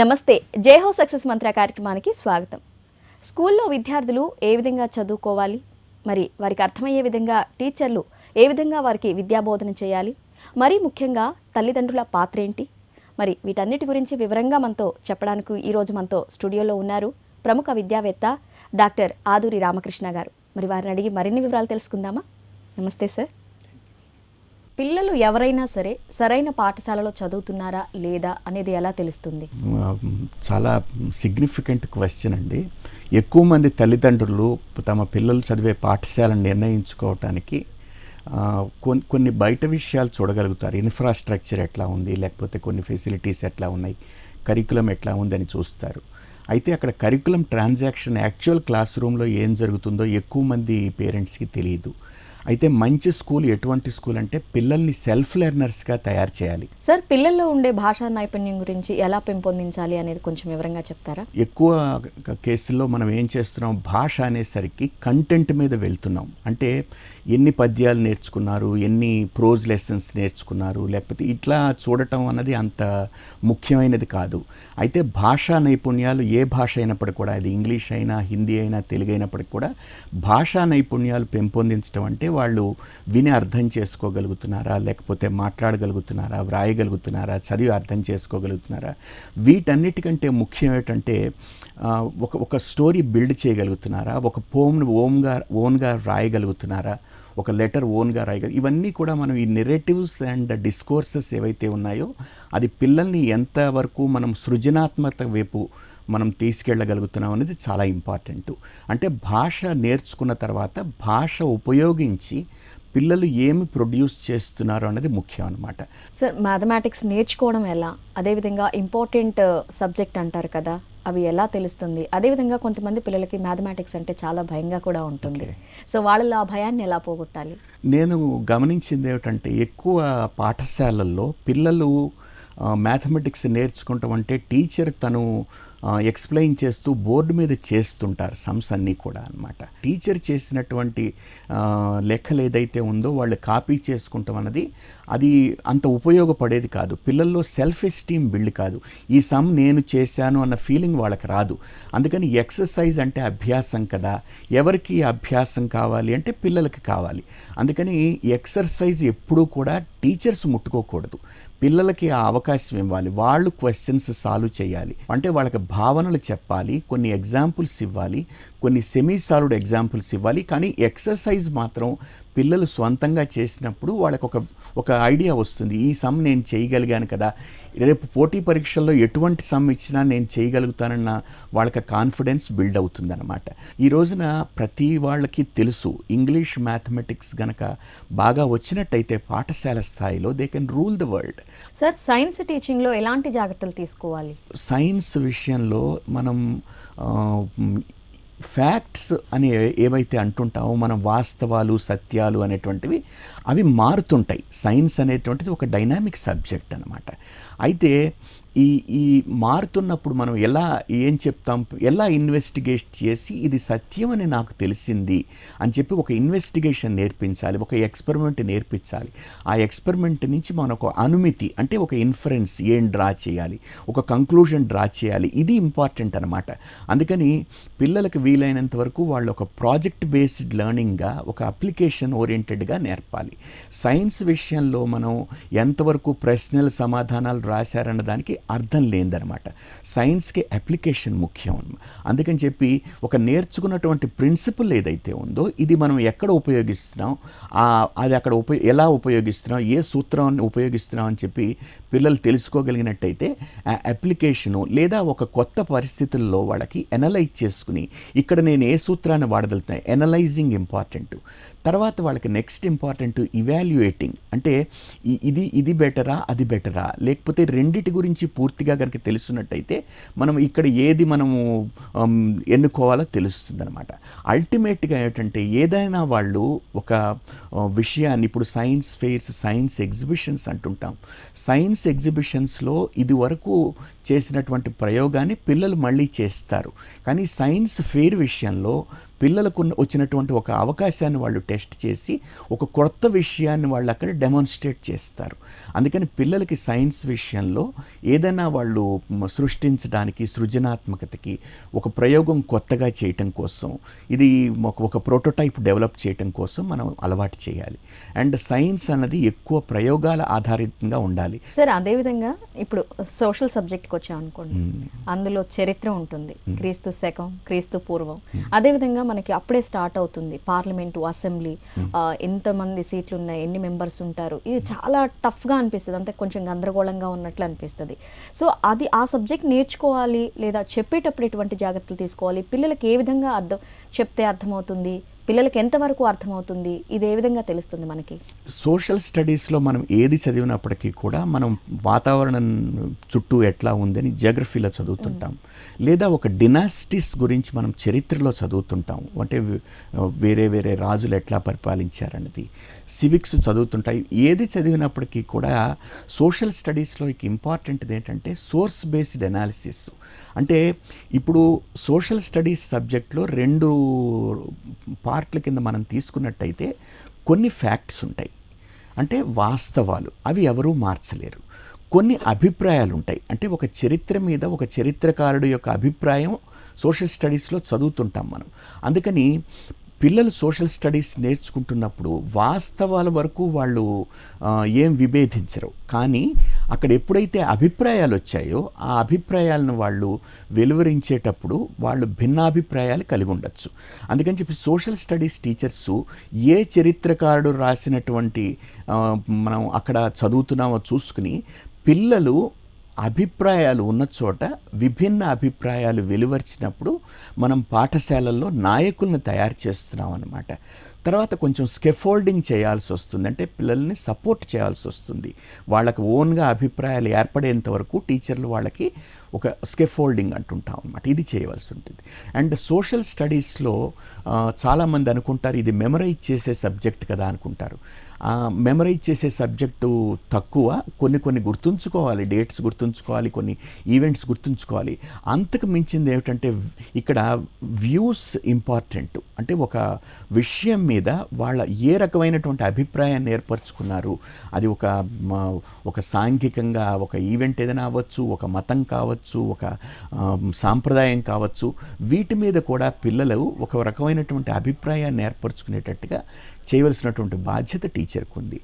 నమస్తే జేహో సక్సెస్ మంత్ర కార్యక్రమానికి స్వాగతం. స్కూల్లో విద్యార్థులు ఏ విధంగా చదువుకోవాలి? మరి వారికి అర్థమయ్యే విధంగా టీచర్లు ఏ విధంగా వారికి విద్యాబోధన చేయాలి? మరీ ముఖ్యంగా తల్లిదండ్రుల పాత్ర ఏంటి? మరి వీటన్నిటి గురించి వివరంగా మనతో చెప్పడానికి ఈరోజు మనతో స్టూడియోలో ఉన్నారు ప్రముఖ విద్యావేత్త డాక్టర్ ఆదూరి రామకృష్ణ గారు. మరి వారిని అడిగి మరిన్ని వివరాలు తెలుసుకుందామా? నమస్తే సార్. పిల్లలు ఎవరైనా సరే సరైన పాఠశాలలో చదువుతున్నారా లేదా అనేది ఎలా తెలుస్తుంది? చాలా సిగ్నిఫికెంట్ క్వశ్చన్ అండి. ఎక్కువ మంది తల్లిదండ్రులు తమ పిల్లలు చదివే పాఠశాలను నిర్ణయించుకోవటానికి కొన్ని కొన్ని బయట విషయాలు చూడగలుగుతారు. ఇన్ఫ్రాస్ట్రక్చర్ ఎట్లా ఉంది లేకపోతే కొన్ని ఫెసిలిటీస్ ఎట్లా ఉన్నాయి కరికులం ఎట్లా ఉందని చూస్తారు. అయితే అక్కడ కరికులం ట్రాన్సాక్షన్ యాక్చువల్ క్లాస్ రూమ్లో ఏం జరుగుతుందో ఎక్కువ మంది పేరెంట్స్కి తెలియదు. అయితే మంచి స్కూల్ ఎటువంటి స్కూల్ అంటే పిల్లల్ని సెల్ఫ్ లెర్నర్స్గా తయారు చేయాలి. సార్ పిల్లల్లో ఉండే భాషా నైపుణ్యం గురించి ఎలా పెంపొందించాలి అనేది కొంచెం వివరంగా చెప్తారా? ఎక్కువ కేసుల్లో మనం ఏం చేస్తున్నాం భాష అనేసరికి కంటెంట్ మీద వెళ్తున్నాం. అంటే ఎన్ని పద్యాలు నేర్చుకున్నారు ఎన్ని ప్రోజ్ లెసన్స్ నేర్చుకున్నారు లేకపోతే ఇట్లా చూడటం అన్నది అంత ముఖ్యమైనది కాదు. అయితే భాషా నైపుణ్యాలు ఏ భాష అయినప్పటికీ కూడా అది ఇంగ్లీష్ అయినా హిందీ అయినా తెలుగు అయినప్పటికీ కూడా భాషా నైపుణ్యాలు పెంపొందించడం అంటే వాళ్ళు విని అర్థం చేసుకోగలుగుతున్నారా? లేకపోతే మాట్లాడగలుగుతున్నారా? వ్రాయగలుగుతున్నారా? చదివి అర్థం చేసుకోగలుగుతున్నారా? వీటన్నిటికంటే ముఖ్యం ఏంటంటే ఒక ఒక స్టోరీ బిల్డ్ చేయగలుగుతున్నారా? ఒక పోమ్ను ఓమ్గా ఓన్గా రాయగలుగుతున్నారా ఒక లెటర్ ఓన్గా రాయగల ఇవన్నీ కూడా మనం ఈ నెరేటివ్స్ అండ్ డిస్కోర్సెస్ ఏవైతే ఉన్నాయో అది పిల్లల్ని ఎంతవరకు మనం సృజనాత్మక వైపు మనం తీసుకెళ్ళగలుగుతున్నాం అనేది చాలా ఇంపార్టెంట్. అంటే భాష నేర్చుకున్న తర్వాత భాష ఉపయోగించి పిల్లలు ఏమి ప్రొడ్యూస్ చేస్తున్నారు అనేది ముఖ్యం అన్నమాట. సార్ మ్యాథమెటిక్స్ నేర్చుకోవడం ఎలా? అదేవిధంగా ఇంపార్టెంట్ సబ్జెక్ట్ అంటారు కదా అవి ఎలా తెలుస్తుంది? అదేవిధంగా కొంతమంది పిల్లలకి మ్యాథమెటిక్స్ అంటే చాలా భయంగా కూడా ఉంటుంది. సో వాళ్ళలో ఆ భయాన్ని ఎలా పోగొట్టాలి? నేను గమనించింది ఏమిటంటే ఎక్కువ పాఠశాలల్లో పిల్లలు మ్యాథమెటిక్స్ నేర్చుకుంటాం అంటే టీచర్ తను ఎక్స్ప్లెయిన్ చేస్తూ బోర్డు మీద చేస్తుంటారు సమ్స్ అన్నీ కూడా అన్నమాట. టీచర్ చేసినటువంటి లెక్కలు ఏదైతే ఉందో వాళ్ళు కాపీ చేసుకుంటాం అన్నది అది అంత ఉపయోగపడేది కాదు. పిల్లల్లో సెల్ఫ్ ఎస్టీమ్ బిల్డ్ కాదు. ఈ సమ్ నేను చేశాను అన్న ఫీలింగ్ వాళ్ళకి రాదు. అందుకని ఎక్సర్సైజ్ అంటే అభ్యాసం కదా. ఎవరికి అభ్యాసం కావాలి అంటే పిల్లలకి కావాలి. అందుకని ఎక్సర్సైజ్ ఎప్పుడూ కూడా టీచర్స్ ముట్టుకోకూడదు. పిల్లలకి ఆ అవకాశం ఇవ్వాలి. వాళ్ళు క్వశ్చన్స్ సాల్వ్ చేయాలి. అంటే వాళ్ళకి భావనలు చెప్పాలి కొన్ని ఎగ్జాంపుల్స్ ఇవ్వాలి కొన్ని సెమీ సాల్వ్డ్ ఎగ్జాంపుల్స్ ఇవ్వాలి. కానీ ఎక్సర్సైజ్ మాత్రం పిల్లలు స్వంతంగా చేసినప్పుడు వాళ్ళకి ఒక ఒక ఐడియా వస్తుంది. ఈ సమ్ నేను చేయగలిగాను కదా. రేపు పోటీ పరీక్షల్లో ఎటువంటి సమ్ ఇచ్చినా నేను చేయగలుగుతానన్న వాళ్ళకి కాన్ఫిడెన్స్ బిల్డ్ అవుతుందన్నమాట. ఈ రోజున ప్రతి వాళ్ళకి తెలుసు ఇంగ్లీష్ మ్యాథమెటిక్స్ గనక బాగా వచ్చినట్టయితే పాఠశాల స్థాయిలో they can rule the world sir science టీచింగ్లో ఎలాంటి జాగ్రత్తలు తీసుకోవాలి? సైన్స్ విషయంలో మనం ఫ్యాక్ట్స్ అని ఏవైతే అంటుంటామో మనం వాస్తవాలు సత్యాలు అనేటువంటివి అవి మారుతుంటాయి. సైన్స్ అనేటువంటిది ఒక డైనామిక్ సబ్జెక్ట్ అనమాట అయితే ఈ ఈ మారుతున్నప్పుడు మనం ఎలా ఏం చెప్తాం? ఎలా ఇన్వెస్టిగేట్ చేసి ఇది సత్యం అని నాకు తెలిసింది అని చెప్పి ఒక ఇన్వెస్టిగేషన్ నేర్పించాలి ఒక ఎక్స్పెరిమెంట్ నేర్పించాలి. ఆ ఎక్స్పెరిమెంట్ నుంచి మనం ఒక అనుమితి అంటే ఒక ఇన్ఫరెన్స్ ఏం డ్రా చేయాలి ఒక కంక్లూజన్ డ్రా చేయాలి ఇది ఇంపార్టెంట్ అనమాట అందుకని పిల్లలకు వీలైనంత వరకు వాళ్ళు ఒక ప్రాజెక్ట్ బేస్డ్ లెర్నింగ్గా ఒక అప్లికేషన్ ఓరియంటెడ్గా నేర్పాలి. సైన్స్ విషయంలో మనం ఎంతవరకు ప్రశ్నల సమాధానాలు రాశారన్న దానికి అర్థం లేదనమాట. సైన్స్కి అప్లికేషన్ ముఖ్యం. అందుకని చెప్పి ఒక నేర్చుకున్నటువంటి ప్రిన్సిపల్ ఏదైతే ఉందో ఇది మనం ఎక్కడ ఉపయోగిస్తున్నాం? అది అక్కడ ఉపయో ఎలా ఉపయోగిస్తున్నాం? ఏ సూత్రాన్ని ఉపయోగిస్తున్నాం అని చెప్పి పిల్లలు తెలుసుకోగలిగినట్టయితే ఆ అప్లికేషను లేదా ఒక కొత్త పరిస్థితుల్లో వాళ్ళకి ఎనలైజ్ చేసుకుని ఇక్కడ నేను ఏ సూత్రాన్ని వాడగలుగుతున్నాను ఎనలైజింగ్ ఇంపార్టెంట్ తర్వాత వాళ్ళకి నెక్స్ట్ ఇంపార్టెంట్ ఇవాల్యుయేటింగ్ అంటే ఇది ఇది బెటరా అది బెటరా? లేకపోతే రెండిటి గురించి పూర్తిగా కనుక తెలుసున్నట్టయితే మనం ఇక్కడ ఏది మనము ఎన్నుకోవాలో తెలుస్తుంది అనమాట అల్టిమేట్గా ఏంటంటే ఏదైనా వాళ్ళు ఒక విషయాన్ని ఇప్పుడు సైన్స్ ఫెయిర్స్ సైన్స్ ఎగ్జిబిషన్స్ అంటుంటాం. సైన్స్ ఎగ్జిబిషన్స్లో ఇది వరకు చేసినటువంటి ప్రయోగాన్ని పిల్లలు మళ్ళీ చేస్తారు. కానీ సైన్స్ ఫెయిర్ విషయంలో పిల్లలకు వచ్చినటువంటి ఒక అవకాశాన్ని వాళ్ళు టెస్ట్ చేసి ఒక కొత్త విషయాన్ని వాళ్ళు అక్కడ డెమాన్స్ట్రేట్ చేస్తారు. అందుకని పిల్లలకి సైన్స్ విషయంలో ఏదైనా వాళ్ళు సృష్టించడానికి సృజనాత్మకతకి ఒక ప్రయోగం కొత్తగా చేయటం కోసం ఇది ఒక ఒక ప్రోటోటైప్ డెవలప్ చేయటం కోసం మనం అలవాటు చేయాలి. అండ్ సైన్స్ అన్నది ఎక్కువ ప్రయోగాల ఆధారితంగా ఉండాలి. సార్ అదేవిధంగా ఇప్పుడు సోషల్ సబ్జెక్ట్కి వచ్చామనుకోండి అందులో చరిత్ర ఉంటుంది. క్రీస్తు శకం క్రీస్తు పూర్వం. అదేవిధంగా మనకి అప్పుడే స్టార్ట్ అవుతుంది. పార్లమెంటు అసెంబ్లీ ఎంతమంది సీట్లు ఉన్నాయి ఎన్ని మెంబర్స్ ఉంటారు. ఇది చాలా టఫ్గా అనిపిస్తుంది. అంతే కొంచెం గందరగోళంగా ఉన్నట్లు అనిపిస్తుంది. సో అది ఆ సబ్జెక్ట్ నేర్చుకోవాలి లేదా చెప్పేటప్పుడు ఎటువంటి జాగ్రత్తలు తీసుకోవాలి? పిల్లలకి ఏ విధంగా అర్థం చెప్తే అర్థమవుతుంది? పిల్లలకి ఎంతవరకు అర్థమవుతుంది? ఇది ఏ విధంగా తెలుస్తుంది మనకి? సోషల్ స్టడీస్లో మనం ఏది చదివినప్పటికీ కూడా మనం వాతావరణం చుట్టూ ఎట్లా ఉందని జోగ్రఫీలో చదువుతుంటాం. లేదా ఒక డినాస్టిస్ గురించి మనం చరిత్రలో చదువుతుంటాం. అంటే వేరే వేరే రాజులు ఎట్లా పరిపాలించారన్నది. సివిక్స్ చదువుతుంటాయి. ఏది చదివినప్పటికీ కూడా సోషల్ స్టడీస్లో ఇక ఇంపార్టెంట్ది ఏంటంటే సోర్స్ బేస్డ్ అనాలిసిస్ అంటే ఇప్పుడు సోషల్ స్టడీస్ సబ్జెక్ట్లో రెండు పార్ట్ల కింద మనం తీసుకున్నట్టయితే కొన్ని ఫ్యాక్ట్స్ ఉంటాయి. అంటే వాస్తవాలు. అవి ఎవరూ మార్చలేరు. కొన్ని అభిప్రాయాలు ఉంటాయి అంటే ఒక చరిత్ర మీద ఒక చరిత్రకారుడు యొక్క అభిప్రాయం సోషల్ స్టడీస్లో చదువుతుంటాం మనం. అందుకని పిల్లలు సోషల్ స్టడీస్ నేర్చుకుంటున్నప్పుడు వాస్తవాల వరకు వాళ్ళు ఏం విభేదించరు. కానీ అక్కడ ఎప్పుడైతే అభిప్రాయాలు వచ్చాయో ఆ అభిప్రాయాలను వాళ్ళు వెలువరించేటప్పుడు వాళ్ళు భిన్నాభిప్రాయాలు కలిగి ఉండొచ్చు అందుకని చెప్పి సోషల్ స్టడీస్ టీచర్స్ ఏ చరిత్రకారుడు రాసినటువంటి మనం అక్కడ చదువుతున్నామో చూసుకుని పిల్లలు అభిప్రాయాలు ఉన్న చోట విభిన్న అభిప్రాయాలు వెలువరిచినప్పుడు మనం పాఠశాలల్లో నాయకులను తయారు చేస్తున్నాం అన్నమాట. తర్వాత కొంచెం స్కెఫోల్డింగ్ చేయాల్సి వస్తుంది. అంటే పిల్లల్ని సపోర్ట్ చేయాల్సి వస్తుంది. వాళ్ళకి ఓన్గా అభిప్రాయాలు ఏర్పడేంత వరకు టీచర్లు వాళ్ళకి ఒక స్కెఫోల్డింగ్ అంటుంటాం అనమాట ఇది చేయవలసి ఉంటుంది. అండ్ సోషల్ స్టడీస్లో చాలామంది అనుకుంటారు ఇది మెమరైజ్ చేసే సబ్జెక్ట్ కదా అనుకుంటారు. మెమరైజ్ చేసే సబ్జెక్టు తక్కువ. కొన్ని కొన్ని గుర్తుంచుకోవాలి డేట్స్ గుర్తుంచుకోవాలి కొన్ని ఈవెంట్స్ గుర్తుంచుకోవాలి. అంతకు మించింది ఏమిటంటే ఇక్కడ వ్యూస్ ఇంపార్టెంట్ అంటే ఒక విషయం మీద వాళ్ళ ఏ రకమైనటువంటి అభిప్రాయాన్ని ఏర్పరచుకున్నారు. అది ఒక ఒక సాంఘికంగా ఒక ఈవెంట్ ఏదైనా అవ్వచ్చు ఒక మతం కావచ్చు ఒక సాంప్రదాయం కావచ్చు. వీటి మీద కూడా పిల్లలు ఒక రకమైనటువంటి అభిప్రాయాన్ని ఏర్పరచుకునేటట్టుగా చేయవలసినటువంటి బాధ్యత టీచర్కు ఉంది.